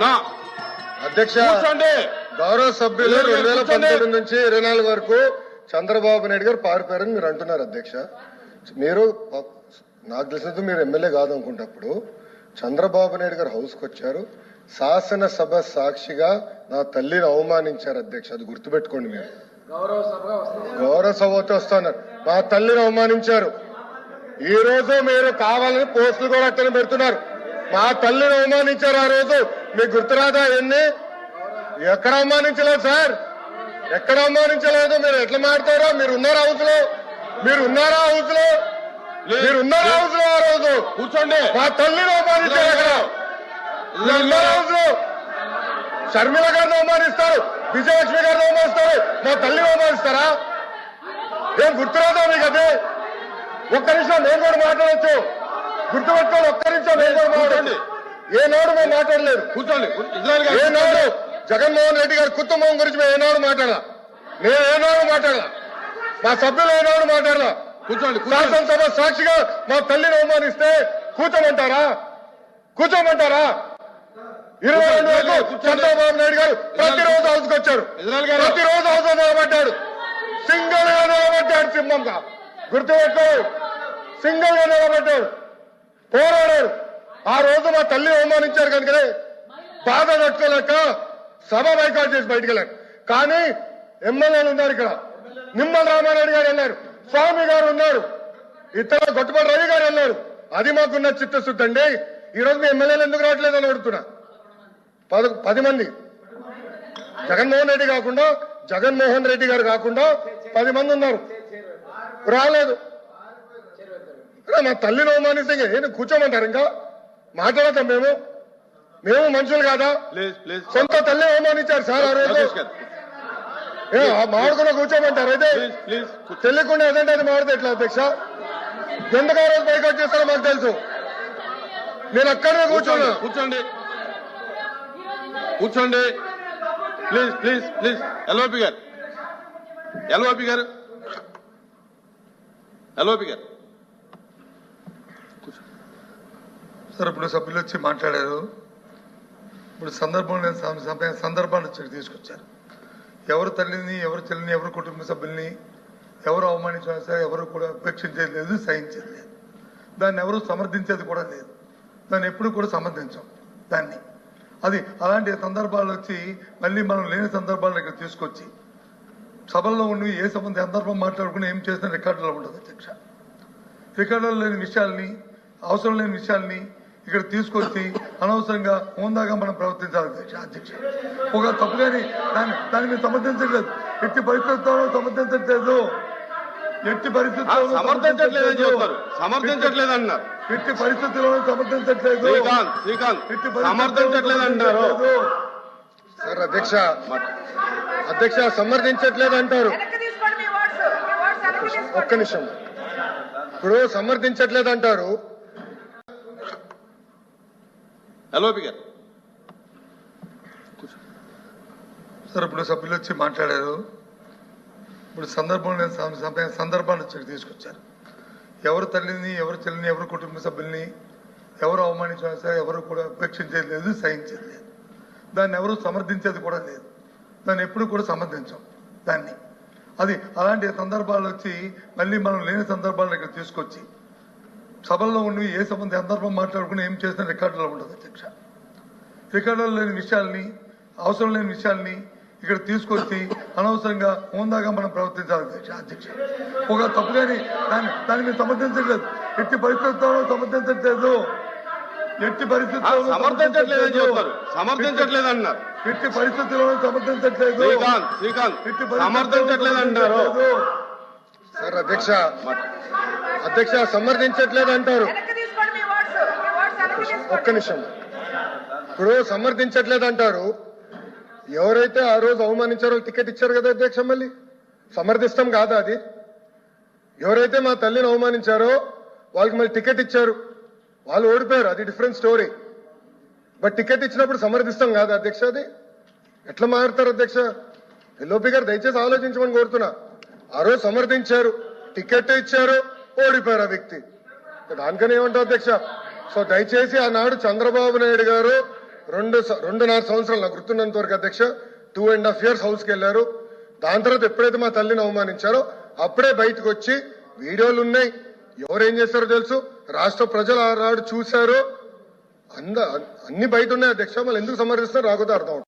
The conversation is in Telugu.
నా అధ్యక్ష గౌరవ సభ్యులు. రెండు వేల పంతొమ్మిది నుంచి ఇరవై నాలుగు వరకు చంద్రబాబు నాయుడు గారు పారిపోయారని మీరు అంటున్నారు అధ్యక్ష. మీరు నాకు తెలిసినంత మీరు ఎమ్మెల్యే కాదు అనుకుంటప్పుడు చంద్రబాబు నాయుడు గారు హౌస్కి వచ్చారు. శాసనసభ సాక్షిగా నా తల్లిని అవమానించారు అధ్యక్ష. అది గుర్తుపెట్టుకోండి మీరు. గౌరవ సభతో వస్తున్నారు. మా తల్లిని అవమానించారు. ఈ రోజు మీరు కావాలని పోస్టులు కూడా అట్టని పెడుతున్నారు. మా తల్లిని అవమానించారు ఆ రోజు. మీకు గుర్తురాదా ఎన్ని ఎక్కడ అవమానించలేదు సార్. ఎక్కడ అవమానించలేదు? మీరు ఎట్లా మాడతారో మీరు ఉన్నారా హౌస్లో మీరు ఉన్నారా హౌస్లో మీరు ఉన్నారా హౌస్లో ఆ రోజు? కూర్చోండి. మా తల్లిని అవమానించారు ఉన్నారా హౌస్లో షర్మిల గారిని అవమానిస్తారు. విజయలక్ష్మి గారిని అవమానిస్తారు. మా తల్లిని అవమానిస్తారా? ఏం గుర్తురాదా మీకు అదే? ఒక్క నిమిషం నేను కూడా మాట్లాడచ్చు. గుర్తుపెట్టుకోండి ఒక్క నిమిషం మాట్లాడండి ఏనాడు మేము మాట్లాడలేదు. కూర్చోండి. గారు ఏనాడు జగన్మోహన్ రెడ్డి గారి కుటుంబం గురించి మేము ఏనాడు మాట్లాడలా? నేను ఏనాడు మాట్లాడలా? మా సభ్యులు ఏనాడు మాట్లాడలా? కూర్చోండి శాసనసభ సాక్షిగా మా తల్లిని అవమానిస్తే కూర్చోమంటారా? కూర్చోమంటారా? ఇరవై రెండు వరకు. చంద్రబాబు నాయుడు గారు ప్రతిరోజు హౌస్కి వచ్చారు. ప్రతిరోజు హౌస్ నిలబడ్డాడు. సింగిల్గా నిలబడ్డాడు సింహంగా. గుర్తుపెట్టుకో. సింగిల్గా నిలబడ్డాడు. పోరాడారు. ఆ రోజు మా తల్లిని అవమానించారు కనుకనే బాధ తట్టుకోలేక సభ బైకాట్ చేసి బయటికి వెళ్ళారు. కానీ ఎమ్మెల్యేలు ఉన్నారు ఇక్కడ. నిమ్మల రామారెడ్డి గారు వెళ్ళారు. స్వామి గారు ఉన్నారు. ఇతర గొట్టపాటి రవి గారు వెళ్ళారు. అది మాకున్న చిత్తశుద్ధి అండి. ఈ రోజు మీ ఎమ్మెల్యేలు ఎందుకు రావట్లేదని అడుగుతున్నా. పద పది మంది. జగన్మోహన్ రెడ్డి కాకుండా జగన్మోహన్ రెడ్డి గారు కాకుండా పది మంది ఉన్నారు. రాలేదు. అరే, మా తల్లిని అవమానిస్తే ఏంటి? కూర్చోమంటారు ఇంకా? మాట్లాడతాం మేము. మేము మనుషులు కాదా? Please please. సొంత తల్లి అవమానించారు సార్ ఆ రోజు. మాడుకున్న కూర్చోమంటారు. అయితే తెలియకుండా ఏదంటే అది మాడితే ఎట్లా అధ్యక్ష? ఎందుకు ఆ రోజు బైకౌట్ చేస్తారో మాకు తెలుసు. నేను అక్కడే కూర్చున్నా. కూర్చోండి కూర్చోండి. Please please please. ఎల్ఓపి గారు. ఎల్ఓపి గారు. ఎల్ఓపి గారు. సార్ ఇప్పుడు సభ్యులు వచ్చి మాట్లాడారు. ఇప్పుడు సందర్భం లేని సందర్భాన్ని వచ్చి తీసుకొచ్చారు. ఎవరు తల్లిని ఎవరు చెల్లిని ఎవరు కుటుంబ సభ్యుల్ని ఎవరు అవమానించినా సరే ఎవరు కూడా ఉపేక్షించేది లేదు సహించేది లేదు. దాన్ని ఎవరు సమర్థించేది కూడా లేదు. దాన్ని ఎప్పుడు కూడా సమర్థించం దాన్ని. అది అలాంటి సందర్భాలు వచ్చి మళ్ళీ మనం లేని సందర్భాలను ఇక్కడ తీసుకొచ్చి సభల్లో ఉండి ఏ సంబంధం సందర్భం మాట్లాడుకుని ఏం చేసినా రికార్డులో ఉండదు అధ్యక్ష. రికార్డులో లేని విషయాల్ని అవసరం లేని విషయాల్ని ఇక్కడ తీసుకొచ్చి అనవసరంగా హోందాగా మనం ప్రవర్తించాలి. అధ్యక్ష అధ్యక్ష ఒక తప్పు కానీ దాన్ని దాన్ని మీరు సమర్థించట్లేదు. ఎట్టి పరిస్థితుల్లో సమర్థించట్లేదు. ఎట్టి పరిస్థితుల్లో సమర్థించట్లేదు అన్నారు. ఎట్టి పరిస్థితుల్లో సమర్థించట్లేదు. సమర్థించట్లేదు అంటారు. సార్ అధ్యక్ష అధ్యక్ష సమర్థించట్లేదు అంటారు. ఒక్క నిమిషం. ఇప్పుడు సమర్థించట్లేదు అంటారు. ఎల్ఓపి గారు సార్ ఇప్పుడు సభ్యులు వచ్చి మాట్లాడారు. ఇప్పుడు సందర్భం సందర్భాన్ని వచ్చి ఇక్కడ తీసుకొచ్చారు. ఎవరు తల్లిని ఎవరు చెల్లిని ఎవరు కుటుంబ సభ్యుల్ని ఎవరు అవమానించినా సరే ఎవరు కూడా ఉపేక్షించేది లేదు సహించేది లేదు. దాన్ని ఎవరు సమర్థించేది కూడా లేదు. దాన్ని ఎప్పుడు కూడా సమర్థించం దాన్ని. అది అలాంటి సందర్భాలు వచ్చి మళ్ళీ మనం లేని సందర్భాలను ఇక్కడ తీసుకొచ్చి సభల్లో ఉండి ఏ సంబంధం సందర్భం మాట్లాడుకుని ఏం చేసిన రికార్డులో ఉండదు అధ్యక్ష. రికార్డులో లేని విషయాల్ని అవసరం లేని విషయాల్ని ఇక్కడ తీసుకొచ్చి అనవసరంగా హోందాగా మనం ప్రవర్తించాలి అధ్యక్ష అధ్యక్ష. ఒక తప్పు కానీ దాన్ని దాన్ని మీరు సమర్థించట్లేదు. ఎట్టి పరిస్థితుల్లో సమర్థించట్లేదు. ఎట్టి పరిస్థితుల్లో సమర్థించట్లేదు అన్నారు. ఎట్టి పరిస్థితుల్లో సమర్థించట్లేదు. ఎట్టి సమర్థించట్లేదు. సార్ అధ్యక్ష అధ్యక్ష సమర్థించట్లేదు అంటారు ఒక్క నిమిషం. ఇప్పుడు సమర్థించట్లేదు అంటారు ఎవరైతే ఆ రోజు అవమానించారో టికెట్ ఇచ్చారు కదా అధ్యక్ష మళ్ళీ? సమర్థిస్తాం కాదా అది? ఎవరైతే మా తల్లిని అవమానించారో వాళ్ళకి మళ్ళీ టికెట్ ఇచ్చారు. వాళ్ళు ఓడిపోయారు అది డిఫరెంట్ స్టోరీ బట్ టికెట్ ఇచ్చినప్పుడు సమర్థిస్తాం కాదా అధ్యక్ష అది? ఎట్లా మారుతారు అధ్యక్ష? ఎల్ఓపి గారు దయచేసి ఆలోచించమని కోరుతున్నా. ఆ రోజు సమర్థించారు. టికెట్ ఇచ్చారు ఓడిపోయారు ఆ వ్యక్తి. దానికని ఏమంటారు అధ్యక్ష? సో దయచేసి ఆనాడు చంద్రబాబు నాయుడు గారు రెండు స- రెండున్నర సంవత్సరాలు నాకు గుర్తున్నంత వరకు అధ్యక్ష టూ అండ్ హాఫ్ ఇయర్స్ హౌస్కి వెళ్ళారు. దాని తర్వాత ఎప్పుడైతే మా తల్లిని అవమానించారో అప్పుడే బయటకు వచ్చి వీడియోలు ఉన్నాయి. ఎవరేం చేస్తారో తెలుసు? రాష్ట్ర ప్రజలు ఆనాడు చూశారు. అంద అన్ని బయట ఉన్నాయి అధ్యక్ష మళ్ళీ ఎందుకు సమర్థిస్తారో రాకపోతే అర్థం